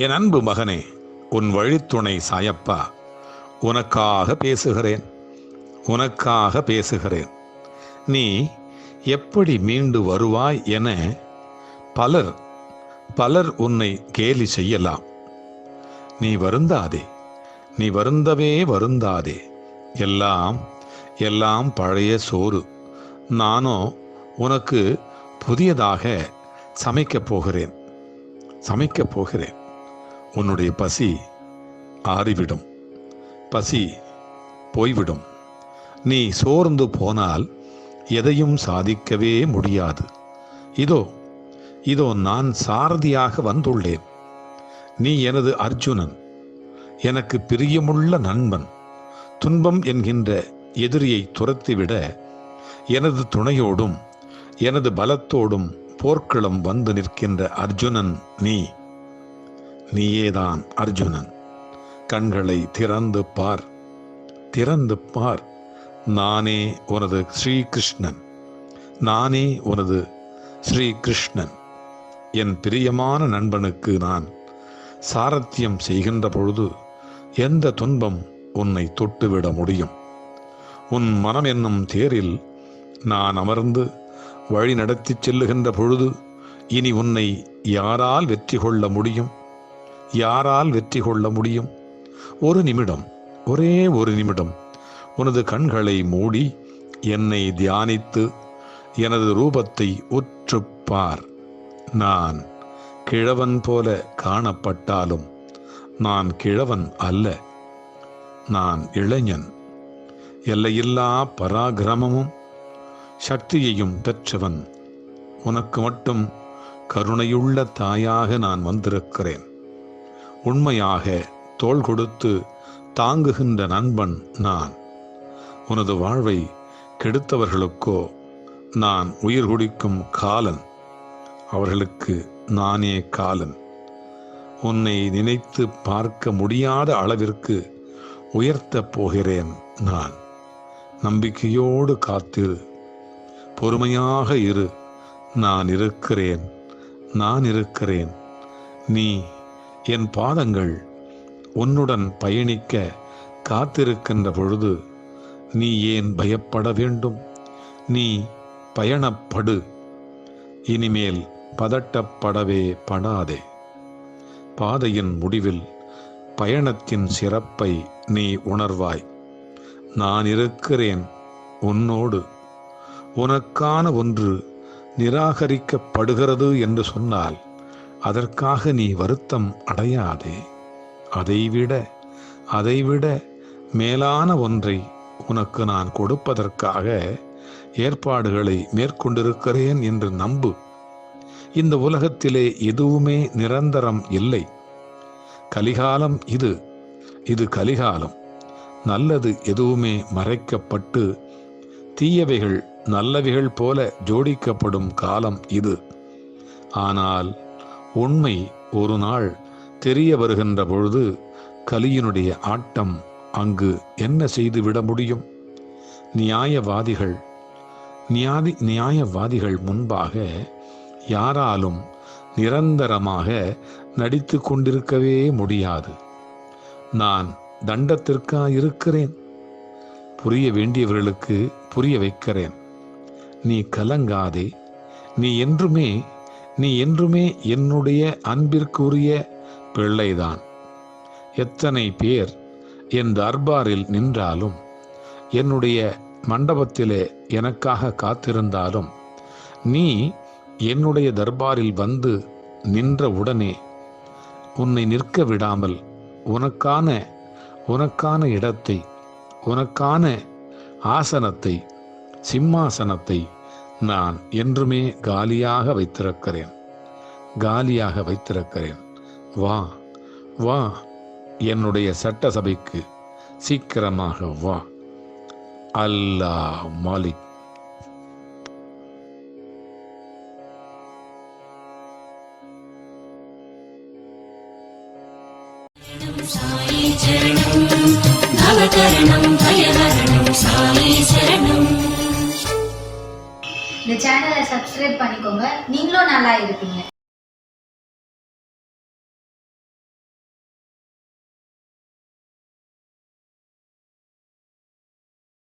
என் அன்பு மகனே உன் வழித்துணை சாயப்பா உனக்காக பேசுகிறேன் உனக்காக பேசுகிறேன். நீ எப்படி மீண்டு வருவாய் என பலர் பலர் உன்னை கேலி செய்யலாம். நீ வருந்தாதே நீ வருந்தவே வருந்தாதே. எல்லாம் எல்லாம் பழைய சோறு. நானோ உனக்கு புதியதாக சமைக்கப் போகிறேன் சமைக்கப் போகிறேன். உன்னுடைய பசி ஆறிவிடும். பசி போய்விடும். நீ சோர்ந்து போனால் எதையும் சாதிக்கவே முடியாது. இதோ இதோ நான் சாரதியாக வந்துள்ளேன். நீ எனது அர்ஜுனன். எனக்கு பிரியமுள்ள நண்பன். துன்பம் என்கின்ற எதிரியை துரத்திவிட எனது துணையோடும் எனது பலத்தோடும் போர்க்களம் வந்து நிற்கின்ற அர்ஜுனன் நீ. நீயேதான் அர்ஜுனன். கண்களை திறந்து பார். திறந்து பார். நானே உனது ஸ்ரீகிருஷ்ணன். நானே உனது ஸ்ரீகிருஷ்ணன். என் பிரியமான நண்பனுக்கு நான் சாரத்தியம் செய்கின்ற பொழுது எந்த துன்பம் உன்னை தொட்டுவிட முடியும்? உன் மனம் என்னும் தேரில் நான் அமர்ந்து வழி நடத்திச் செல்லுகின்ற பொழுது இனி உன்னை யாரால் வெற்றி கொள்ள முடியும்? யாரால் வெற்றி கொள்ள முடியும்? ஒரு நிமிடம் ஒரே ஒரு நிமிடம். உனது கண்களை மூடி என்னை தியானித்து எனது ரூபத்தை உற்றுப்பார் நான் கிழவன் போல காணப்பட்டாலும் நான் கிழவன் அல்ல நான் இளைஞன். எல்லையில்லா பராக்கிரமமும் சக்தியையும் பெற்றவன். உனக்கு மட்டும் கருணையுள்ள தாயாக நான் வந்திருக்கிறேன். உண்மையாக தோள் கொடுத்து தாங்குகின்ற நண்பன் நான். உனது வாழ்வை கெடுத்தவர்களுக்கோ நான் உயிர் குடிக்கும் காலன். அவர்களுக்கு நானே காலன். உன்னை நினைத்து பார்க்க முடியாத அளவிற்கு உயர்த்தப் போகிறேன் நான். நம்பிக்கையோடு காத்திரு. பொறுமையாக இரு. நான் இருக்கிறேன். நான் இருக்கிறேன். நீ என் பாதங்கள் உன்னுடன் பயணிக்க காத்திருக்கின்ற பொழுது நீ ஏன் பயப்பட வேண்டும்? நீ பயணப்படு. இனிமேல் பதட்டப்படவே படாதே. பாதையின் முடிவில் பயணத்தின் சிறப்பை நீ உணர்வாய். நான் இருக்கிறேன் உன்னோடு. உனக்கான ஒன்று நிராகரிக்கப்படுகிறது என்று சொன்னால் அதற்காக நீ வருத்தம் அடையாதே. அதைவிட அதைவிட மேலான ஒன்றை உனக்கு நான் கொடுப்பதற்காக ஏற்பாடுகளை மேற்கொண்டிருக்கிறேன் என்று நம்பு. இந்த உலகத்திலே எதுவுமே நிரந்தரம் இல்லை. கலிகாலம் இது இது கலிகாலம். நல்லது எதுவுமே மறைக்கப்பட்டு தீயவைகள் நல்லவைகள் போல ஜோடிக்கப்படும் காலம் இது. ஆனால் உண்மை ஒரு நாள் தெரிய வருகின்ற பொழுது கலியினுடைய ஆட்டம் அங்கு என்ன செய்துவிட முடியும்? நியாயவாதிகள் நியாதி நியாயவாதிகள் முன்பாக யாராலும் நிரந்தரமாக நடித்து கொண்டிருக்கவே முடியாது. நான் தண்டத்திற்கா இருக்கிறேன் புரிய வேண்டியவர்களுக்கு புரிய வைக்கிறேன். நீ கலங்காதே. நீ என்றுமே நீ என்றுமே என்னுடைய அன்பிற்குரிய பிள்ளைதான். எத்தனை பேர் என் தர்பாரில் நின்றாலும் என்னுடைய மண்டபத்திலே எனக்காக காத்திருந்தாலும் நீ என்னுடைய தர்பாரில் வந்து நின்ற உடனே உன்னை நிற்க விடாமல் உனக்கான உனக்கான இடத்தை உனக்கான ஆசனத்தை சிம்மாசனத்தை நான் என்றுமே காலியாக வைத்திருக்கிறேன். காலியாக வைத்திருக்கிறேன். வா வா என்னுடைய சட்டசபைக்கு சீக்கிரமாக வா. அல்லாஹ் மாலிக். சாயி சரணம் நவகரணம் சாயி சரணம். இந்த சேனலை சப்ஸ்கிரைப் பண்ணிக்கோங்க. நீங்களும் நல்லா இருப்பீங்க.